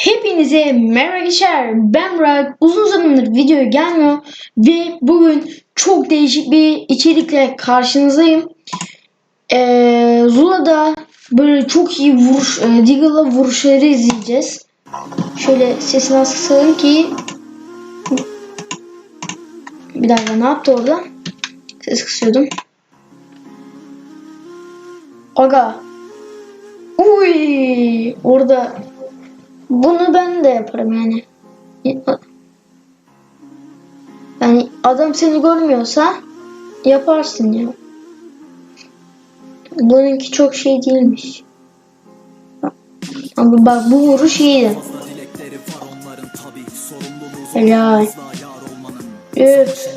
Hepinize merhaba arkadaşlar. Ben Burak. Uzun zamandır video gelmiyor ve bugün çok değişik bir içerikle karşınızdayım. Ee, Zula'da böyle çok iyi vuruş, e, Deagle'la vuruşları izleyeceğiz. Şöyle sesini az kısalım ki bir dakika ne yaptı orada? Ses kısıyordum. Aga. Uy, orada bunu ben de yaparım yani. Yani adam seni görmüyorsa yaparsın ya. Bununki çok şey değilmiş. Ama bak bu vuruş iyiydi. Helal. Öf.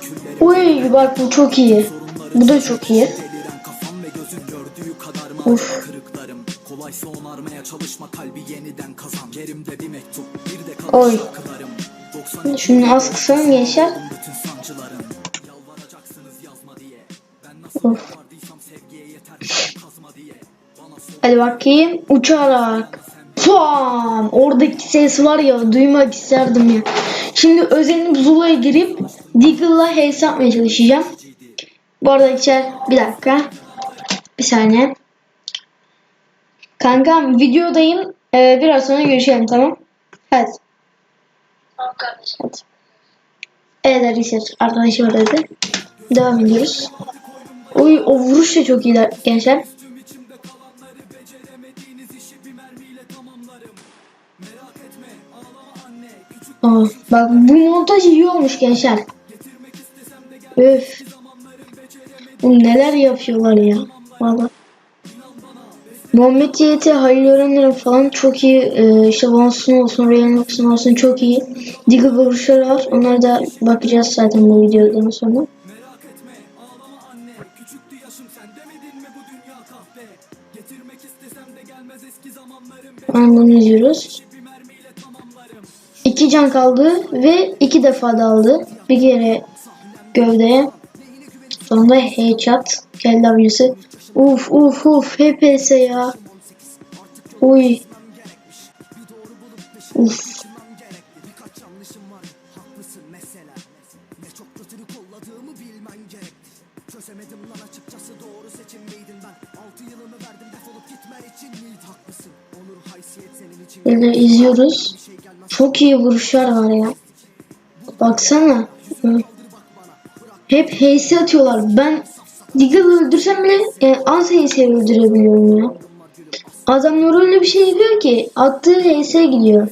Küllerim Uy bak bu çok iyi. Bu da çok iyi. Kırıklarım kolaysa onarmaya çalışma kalbi yeniden kazan yerimde bir mektup bir de Oy. şarkılarım 90 Şunu az kısalım gençler. bütün sancıların yalvaracaksınız yazma diye ben nasıl Of. Hadi bakayım. Uçarak. Puan. Oradaki ses var ya duymak isterdim ya. Şimdi özenip Zula'ya girip Deagle'la HS yapmaya çalışacağım. Bu arada içer bir dakika. Bir saniye. Kankam videodayım. Ee, biraz sonra görüşelim tamam. Hadi. Tamam kardeşim. Hadi. Evet arkadaşlar arkadaşım aradı. Devam ediyoruz. Oy o vuruş da çok iyi gençler. Aa, bak bu montaj iyi olmuş gençler. Öf. Bu neler yapıyorlar ya. Valla. Muhammed Yiğit'i, Halil Öğrenler'in falan çok iyi. Ee, işte Vansun olsun, Ryan olsun olsun çok iyi. Diggle vuruşları var. Onlara da bakacağız zaten bu videodan sonra. Mermiyle tamamlarım İki can kaldı ve iki defa daldı. Bir kere gövdeye. Sonra headshot. Geldi abisi. Uf uf uf. HPS ya. Uy. Uf. Çözemedim Böyle izliyoruz. Çok iyi vuruşlar var ya. Baksana. Hı. Hep HS atıyorlar. Ben Deagle'ı öldürsem bile e, az HS öldürebiliyorum ya. Adamlar öyle bir şey yapıyor ki attığı HS gidiyor.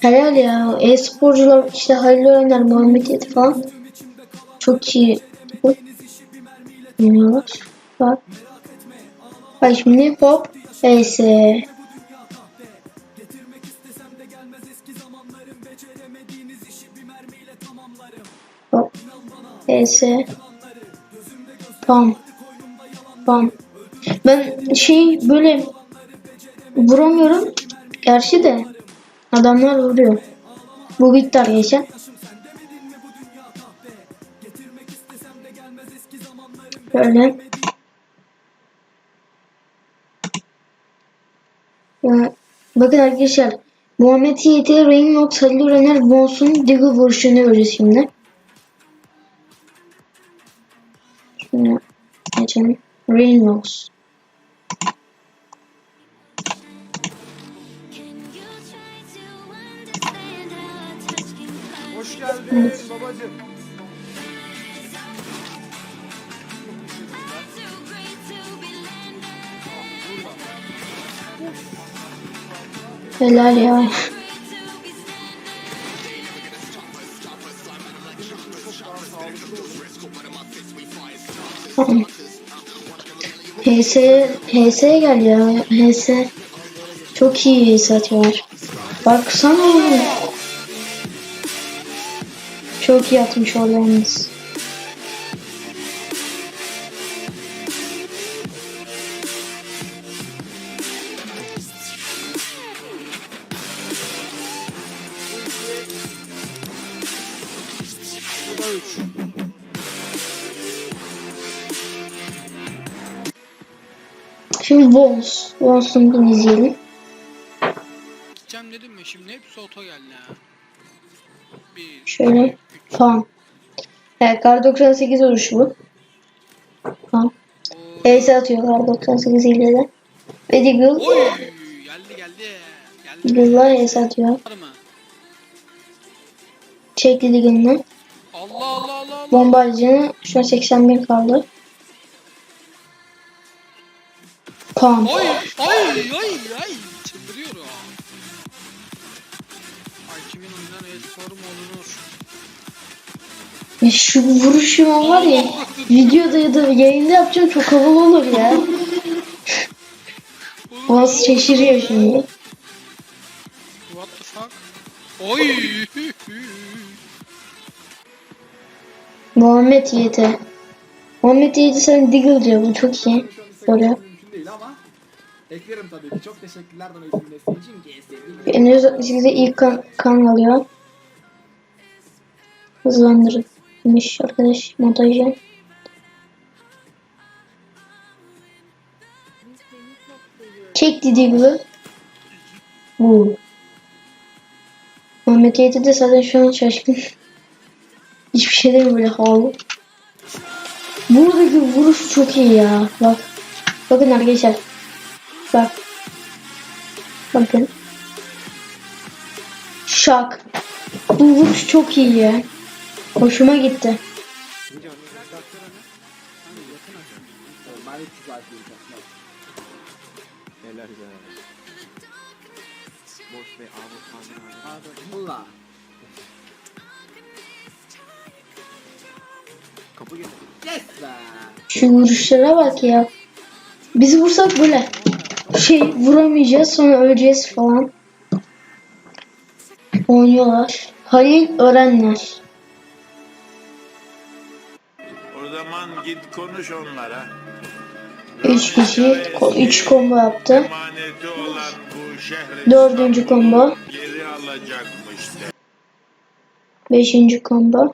Helal ya. E-sporcular işte Halil Öğrenler, Muhammed Yeti falan çok iyi oynuyorlar. Bak. Bak şimdi hop HS. Hop. HS. Pam. Pam. Ben şey böyle vuramıyorum. Gerçi de adamlar vuruyor. Bu bitti arkadaşlar. Böyle. Ya, bakın arkadaşlar. Muhammed Yiğit'e Reynolds, Halil Öğrener, Bonsun, Diggle vuruşunu göreceğiz şimdi. Şimdi geçelim. Reynolds. Hoş geldin babacığım. Helal ya. HS, HS'ye gel ya. HS. Çok iyi HS atıyorlar. Baksana oğlum. Çok iyi atmış orada yalnız. Şimdi. Bones'un bunu izleyelim. Gideceğim dedim mi şimdi hepsi oto geldi ha. Bir, Şöyle. üç. Tamam. Evet, kar 98 vuruş bu. Tamam. Ace atıyor kar 98 ile de. Ve Deagle. Oy geldi geldi. Deagle'lar Ace atıyor. Çekti Deagle'ını. Allah Allah Allah Allah. Bombardacının şu an 81 kaldı. Tamam. Oy ay ay ay çıldırıyorum. Ay kimin oyundan e-spor mu olunur? Ya şu vuruşum var ya videoda ya da yayında yapacağım çok havalı olur ya. Boğaz şaşırıyor şimdi. What the fuck? Oy. Muhammed Yiğit'e. Muhammed Yiğit'e sen Deagle diyor bu çok iyi. Böyle. Ama eklerim tabii ki. Çok teşekkürler donatın desteği için. GS'de M168'de ilk kan, kan alıyor. Hızlandırılmış arkadaş montajı. Çekti Deagle'ı. Bu. Muhammed Yiğit'e de zaten şu an şaşkın. Hiçbir şey değil böyle havalı. Buradaki vuruş çok iyi ya. Bak. Bakın arkadaşlar. Bak. Bakın. Şak. Bu vuruş çok iyi ya. Hoşuma gitti. Normal 300 saat yürüyeceğim. Neler ya. Boş ve Ahmet Hamdi abi. Mulla. Kapı getir. Yes be. Şu vuruşlara bak ya. Biz vursak böyle şey vuramayacağız sonra öleceğiz falan. Oynuyorlar. Halil Örenler. O zaman git konuş onlara. 3 kişi 3 combo yaptı. Dördüncü combo. Beşinci combo.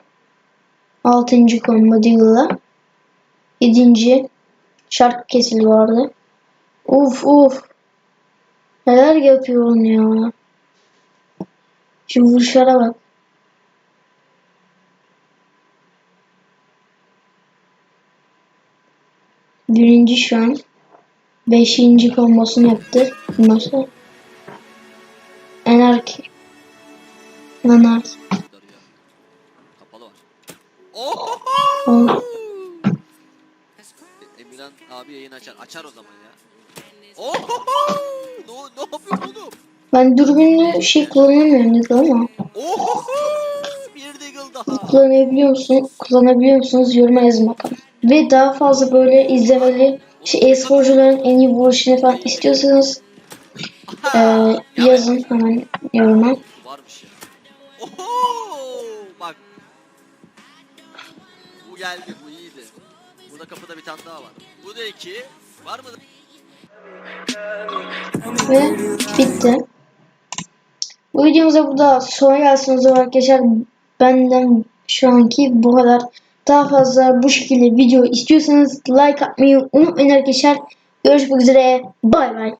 Altıncı combo Deagle'la. Yedinci şarkı kesili vardı. Uf uf. Neler yapıyor onu ya. Şu vuruşlara bak. Birinci şu an. Beşinci kombosunu yaptı. Enerki. Anarki. Oh! Oh. Emirhan abi yayın açar. Açar o zaman ya. Oh! Ne, ne yapıyor oğlum? Ben dürbünlü şey kullanamıyorum Deagle ama. Oh! Bir deagle daha. kullanabiliyor musun? Kullanabiliyor musunuz? Yoruma yazın bakalım. Ve daha fazla böyle izlemeli işte e-sporcuların en iyi vuruşunu falan istiyorsanız e, yazın hemen yoruma. Varmış ya. Oho! Bak. Bu geldi, bu Burada kapıda bir tane daha var. Bu da iki. Var mı? Ve bitti. Bu videomuza burada sona gelsin o zaman arkadaşlar. Benden şu anki bu kadar. Daha fazla bu şekilde video istiyorsanız like atmayı unutmayın arkadaşlar. Görüşmek üzere. Bay bay.